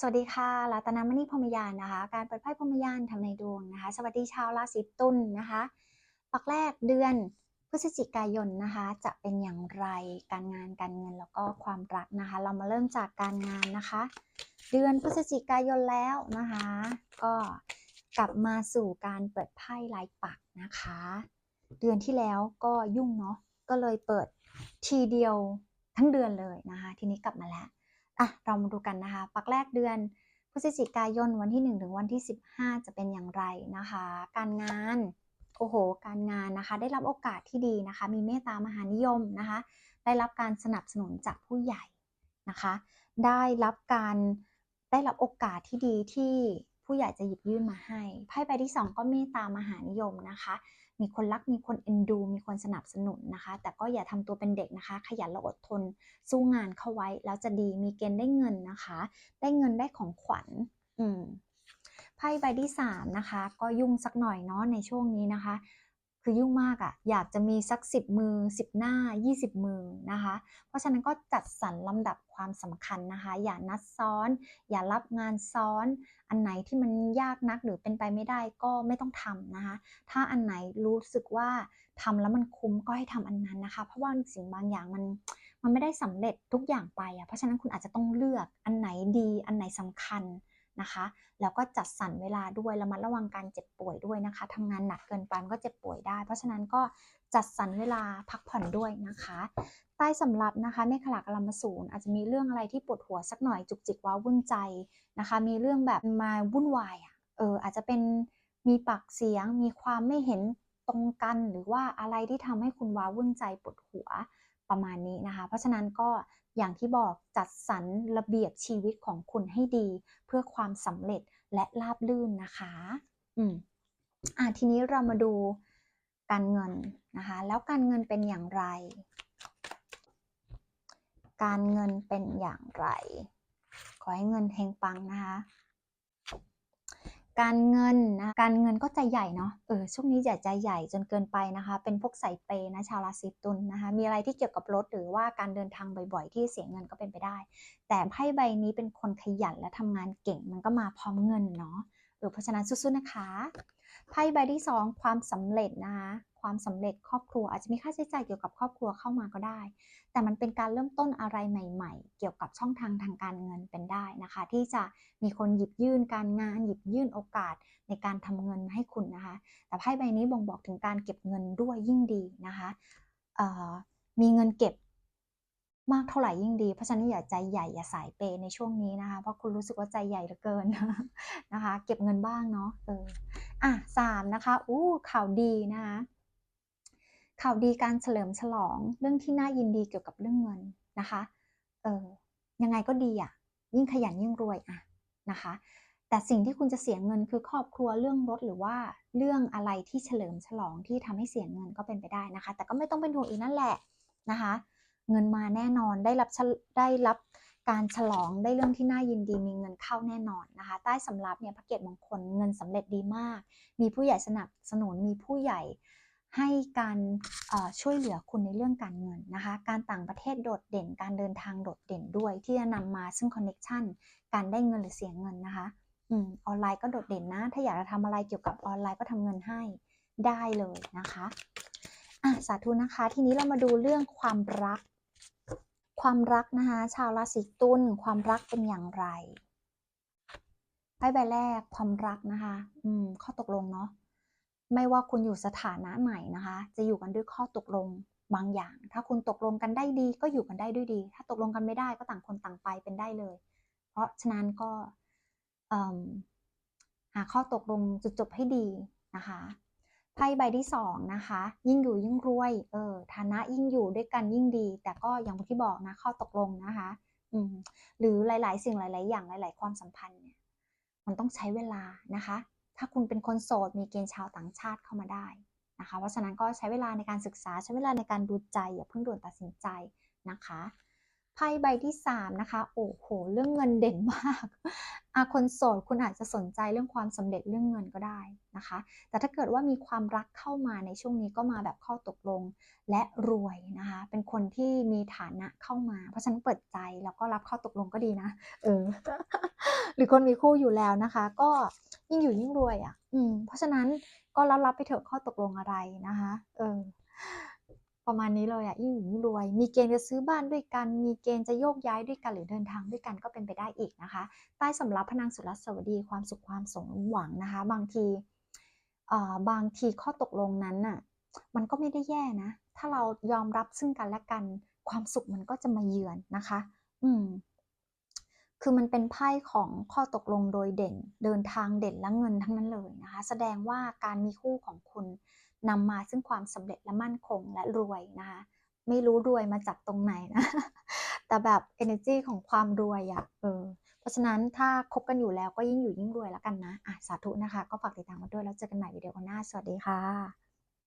สวัสดีค่ะรัตนมณีพรมยานนะคะ การเปิดไพ่พรมยานทำในดวงนะคะ สวัสดีชาวราศีตุลนะคะปักแรกเดือนพฤศจิกายนนะคะ จะเป็นอย่างไรการงานการเงินแล้วก็ความรักนะคะ เรามาเริ่มจากการงานนะคะ เดือนพฤศจิกายนแล้วนะคะ ก็กลับมาสู่การเปิดไพ่ลายปักนะคะ เดือนที่แล้วก็ยุ่งเนาะก็เลยเปิดทีเดียวทั้งเดือนเลยนะคะ ทีนี้กลับมาแล้ว อะเรามาดูกันนะคะ ปักแรกเดือนพฤศจิกายนวันที่ 1 ถึงวันที่ 15 จะเป็นอย่างไรนะคะ การงานโอ้โห การงานนะคะ ได้รับโอกาสที่ดีนะคะ มีเมตตามหานิยมนะคะ ได้รับการสนับสนุนจากผู้ใหญ่นะคะ ได้รับการได้รับโอกาสที่ดีที่ผู้ใหญ่จะหยิบยื่นมาให้ไพ่ใบที่ 2 ก็เมตตามหานิยมนะคะ มีคนรักมีคนเอ็นดู มีคนสนับสนุนนะคะ แต่ก็อย่าทำตัวเป็นเด็กนะคะ ขยันและอดทนสู้งานเข้าไว้ แล้วจะดีมีเกณฑ์ได้เงินนะคะ ได้เงินได้ของขวัญ อืมไพ่ใบที่สามนะคะ ก็ยุ่งสักหน่อยเนาะในช่วงนี้นะคะ คือยุ่งมากอะ่ะอยากจะมีสักสิบมือสิบหน้า 20 มือนะคะ เพราะฉะนั้นก็จัดสรรลำดับความสำคัญนะคะ อย่านัดซ้อน อย่ารับงานซ้อน อันไหนที่มันยากนักหรือเป็นไปไม่ได้ก็ไม่ต้องทำนะคะ ถ้าอันไหนรู้สึกว่าทำแล้วมันคุ้มก็ให้ทำอันนั้นนะคะ เพราะว่าสิ่งบางอย่างมันมันไม่ได้สำเร็จทุกอย่างไปอะเพราะฉะนั้นคุณอาจจะต้องเลือกอันไหนดีอันไหนสำคัญ นะคะ แล้วก็จัดสรรเวลาด้วยระมัดระวังการเจ็บป่วยด้วยนะคะทำงานหนักเกินไปมันก็เจ็บป่วยได้ เพราะฉะนั้นก็จัดสรรเวลาพักผ่อนด้วยนะคะ ใต้สำรับนะคะเมฆขลากรมสูนอาจจะมีเรื่องอะไรที่ปวดหัวสักหน่อยจุกจิกว้าวุ่นใจนะคะ มีเรื่องแบบมาวุ่นวายอะเอออาจจะเป็นมีปากเสียงมีความไม่เห็นตรงกันหรือว่าอะไรที่ทำให้คุณว้าวุ่นใจปวดหัว ประมาณนี้นะคะ เพราะฉะนั้นก็อย่างที่บอกจัดสรรระเบียบชีวิตของคุณให้ดี เพื่อความสำเร็จและราบรื่นนะคะ อืมอะทีนี้เรามาดูการเงินนะคะ แล้วการเงินเป็นอย่างไร การเงินเป็นอย่างไร ขอให้เงินเฮงปังนะคะ การเงินนะการเงินก็ใจใหญ่เนาะเออช่วงนี้อย่าใจใหญ่จนเกินไปนะคะ เป็นพวกสายเปย์นะชาวราศีตุลนนะคะมีอะไรที่เกี่ยวกับรถหรือว่าการเดินทางบ่อยๆ ที่เสียเงินก็เป็นไปได้ แต่ไพ่ใบนี้เป็นคนขยันและทำงานเก่งมันก็มาพร้อมเงินเนาะ ออเพราะฉะนั้นสู้ๆนะคะไพ่ใบที่ 2 ความสำเร็จนะคะความสำเร็จครอบครัวอาจจะมีค่าใช้จ่ายเกี่ยวกับครอบครัวเข้ามาก็ได้ แต่มันเป็นการเริ่มต้นอะไรใหม่ ๆ เกี่ยวกับช่องทางทางการเงินเป็นได้นะคะ ที่จะมีคนหยิบยื่นการงานหยิบยื่นโอกาสในการทำเงินให้คุณนะคะ แต่ไพ่ใบนี้บ่งบอกถึงการเก็บเงินด้วยยิ่งดีนะคะมีเงินเก็บ มากเท่าไหร่ยิ่งดี เพราะฉะนั้นอย่าใจใหญ่อย่าสายเปในช่วงนี้นะคะ เพราะคุณรู้สึกว่าใจใหญ่เหลือเกินนะคะ เก็บเงินบ้างเนาะเอออะสามนะคะอู้ข่าวดีนะคะข่าวดีการเฉลิมฉลองเรื่องที่น่ายินดีเกี่ยวกับเรื่องเงินนะคะเออยังไงก็ดีอะ ยิ่งขยันยิ่งรวยอะนะคะ แต่สิ่งที่คุณจะเสียเงินคือครอบครัวเรื่องรถหรือว่าเรื่องอะไรที่เฉลิมฉลองที่ทำให้เสียเงินก็เป็นไปได้นะคะ แต่ก็ไม่ต้องเป็นห่วงอีกนั่นแหละนะคะ เงินมาแน่นอนได้รับได้รับการฉลองได้เรื่องที่น่ายินดีมีเงินเข้าแน่นอนนะคะ ใต้สำรับเนี่ยพระเกียรติมงคลเงินสำเร็จดีมาก มีผู้ใหญ่สนับสนุนมีผู้ใหญ่ให้การช่วยเหลือคุณในเรื่องการเงินนะคะ การต่างประเทศโดดเด่น การเดินทางโดดเด่นด้วย ที่จะนำมาซึ่งคอนเน็ชันการได้เงินหรือเสียเงินนะคะออนไลน์ก็โดดเด่นนะ ถ้าอยากจะทำอะไรเกี่ยวกับออนไลน์ก็ทำเงินให้ได้เลยนะคะอะสาธุนะคะ ทีนี้เรามาดูเรื่องความรัก ความรักนะคะ ชาวราศีตุลความรักเป็นอย่างไรไพ่ใบแรกความรักนะคะ อืม ข้อตกลงเนาะไม่ว่าคุณอยู่สถานะไหนนะคะ จะอยู่กันด้วยข้อตกลงบางอย่าง ถ้าคุณตกลงกันได้ดีก็อยู่กันได้ด้วยดี ถ้าตกลงกันไม่ได้ก็ต่างคนต่างไปเป็นได้เลย เพราะฉะนั้นก็หาข้อตกลงจุดจบให้ดีนะคะ ไพ่ใบที่สองนะคะ ยิ่งอยู่ยิ่งรวย เออ ฐานะยิ่งอยู่ด้วยกันยิ่งดี แต่ก็อย่างที่บอกนะ ข้อตกลงนะคะ อืม หรือหลาย ๆ สิ่งหลาย ๆ อย่างหลาย ๆ ความสัมพันธ์เนี่ย มันต้องใช้เวลานะคะ ถ้าคุณเป็นคนโสด มีเกณฑ์ชาวต่างชาติเข้ามาได้นะคะ เพราะฉะนั้นก็ใช้เวลาในการศึกษา ใช้เวลาในการดูใจ อย่าเพิ่งด่วนตัดสินใจนะคะ ไพ่ใบที่ 3 นะคะ โอ้โห เรื่องเงินเด่นมากอาคนโสดคุณอาจจะสนใจเรื่องความสำเร็จเรื่องเงินก็ได้นะคะ แต่ถ้าเกิดว่ามีความรักเข้ามาในช่วงนี้ก็มาแบบข้อตกลงและรวยนะคะ เป็นคนที่มีฐานะเข้ามา เพราะฉะนั้นเปิดใจแล้วก็รับข้อตกลงก็ดีนะ เออ หรือคนมีคู่อยู่แล้วนะคะ ก็ยิ่งอยู่ยิ่งรวยอะ่ะ อืม เพราะฉะนั้นก็รับรับไปเถอะข้อตกลงอะไรนะคะ เออ ประมาณนี้เลยอะยิ่งอยู่ยิ่งรวย มีเกณฑ์จะซื้อบ้านด้วยกัน มีเกณฑ์จะโยกย้ายด้วยกันหรือเดินทางด้วยกันก็เป็นไปได้อีกนะคะ ใต้สำรับพนังสุรสวัสดีความสุขความสมหวังนะคะ บางทีเอ่อบางทีข้อตกลงนั้นน่ะมันก็ไม่ได้แย่นะ ถ้าเรายอมรับซึ่งกันและกันความสุขมันก็จะมาเยือนนะคะ อืม คือมันเป็นไพ่ของข้อตกลงโดยเด่น เดินทางเด่นและเงินทั้งนั้นเลยนะคะ แสดงว่าการมีคู่ของคุณ นำมาซึ่งความสำเร็จและมั่นคงและรวยนะคะไม่รู้รวยมาจากตรงไหนนะ แต่แบบ energy ของความรวยอะเออเพราะฉะนั้นถ้าคบกันอยู่แล้วก็ยิ่งอยู่ยิ่งรวยแล้วกันนะอะสาธุนะคะ ก็ฝากติดตามกันด้วยแล้วเจอกันใหม่วิดีโอหน้า สวัสดีค่ะ